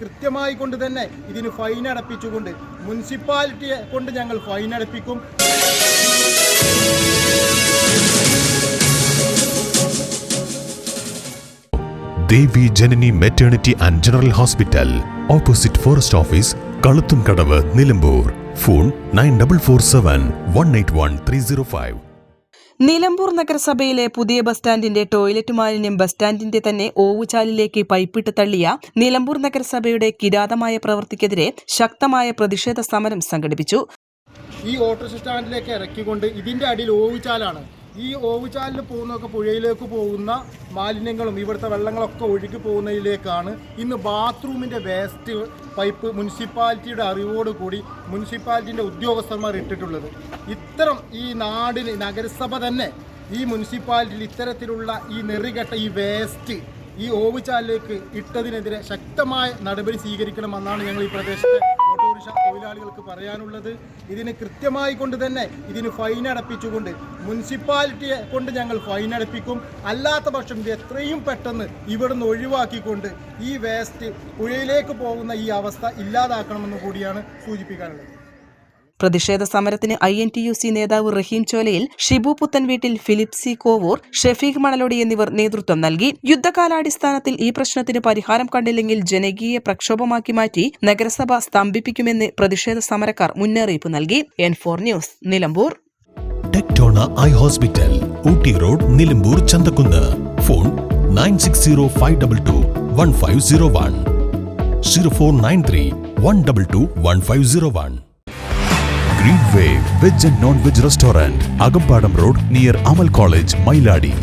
കൃത്യമായി കൊണ്ട് തന്നെ ഇതിന് ഫൈൻ അടപ്പിച്ചുകൊണ്ട് മുനിസിപ്പാലിറ്റിയെ കൊണ്ട് ഞങ്ങൾ fine അടപ്പിക്കും. Devi Janani maternity and general hospital opposite forest office Kaluthum Kadavu Nilambur. Phone nine double four seven one eight one three zero five Nilambur നഗരസഭയിലെ പുതിയ ബസ് സ്റ്റാൻഡിന്റെ ടോയ്ലറ്റ് മാലിന്യം ബസ് സ്റ്റാൻഡിന്റെ തന്നെ ഓവുചാലിലേക്ക് പൈപ്പിട്ട് തള്ളിയ നിലമ്പൂർ നഗരസഭയുടെ കിരാതമായ പ്രവൃത്തിക്കെതിരെ ശക്തമായ പ്രതിഷേധ സമരം സംഘടിപ്പിച്ചു. ഈ ഓട്ടോറിക്ഷ സ്റ്റാൻഡിലേക്ക് ഇറക്കിക്കൊണ്ട് ഇതിന്റെ അടിയിൽ ഓവുചാലാണ് ഈ ഓവുചാലിൽ പോകുന്നതൊക്കെ പുഴയിലേക്ക് പോകുന്ന മാലിന്യങ്ങളും ഇവിടുത്തെ വെള്ളങ്ങളൊക്കെ ഒഴുകി പോകുന്നതിലേക്കാണ്. ഇന്ന് ബാത്റൂമിന്റെ വേസ്റ്റ് പൈപ്പ് മുനിസിപ്പാലിറ്റിയുടെ അറിവോടുകൂടി മുനിസിപ്പാലിറ്റിന്റെ ഉദ്യോഗസ്ഥന്മാർ ഇട്ടിട്ടുള്ളത്. ഇത്തരം ഈ നാടിന് നഗരസഭ തന്നെ ഈ മുനിസിപ്പാലിറ്റിയിൽ ഇത്തരത്തിലുള്ള ഈ നെറികെട്ട ഈ വേസ്റ്റ് ഈ ഓവുചാലിലേക്ക് ഇട്ടതിനെതിരെ ശക്തമായ നടപടി സ്വീകരിക്കണമെന്നാണ് ഞങ്ങൾ ഈ പ്രദേശത്തെ തൊഴിലാളികൾക്ക് പറയാനുള്ളത് ഇതിന് കൃത്യമായി കൊണ്ട് തന്നെ ഇതിന് ഫൈൻ അടപ്പിച്ചുകൊണ്ട്. മുനിസിപ്പാലിറ്റിയെ കൊണ്ട് ഞങ്ങൾ ഫൈൻ അടപ്പിക്കും. അല്ലാത്ത പക്ഷം ഇത് എത്രയും പെട്ടെന്ന് ഇവിടുന്ന് ഒഴിവാക്കിക്കൊണ്ട് ഈ വേസ്റ്റ് പുഴയിലേക്ക് പോകുന്ന ഈ അവസ്ഥ ഇല്ലാതാക്കണമെന്ന് കൂടിയാണ് സൂചിപ്പിക്കാനുള്ളത്. പ്രതിഷേധ സമരത്തിന് I N T U C നേതാവ് റഹീം ചോലയിൽ ഷിബു പുത്തൻവീട്ടിൽ ഫിലിപ്പ് സി കോവൂർ ഷെഫീഖ് മണലോടി എന്നിവർ നേതൃത്വം നൽകി. യുദ്ധകാലാടിസ്ഥാനത്തിൽ ഈ പ്രശ്നത്തിന് പരിഹാരം കണ്ടില്ലെങ്കിൽ ജനകീയ പ്രക്ഷോഭമാക്കി മാറ്റി നഗരസഭ സ്തംഭിപ്പിക്കുമെന്ന് പ്രതിഷേധ സമരക്കാർ മുന്നറിയിപ്പ് നൽകി. N four news Nilambur. Tectona eye hospital Ooty road Nilambur Chanthakunnu. Phone nine six zero five double two one five zero one. Zero four nine three one double two one five zero one. Green Way veg and non veg restaurant Akampadam road near Amal college Mailadi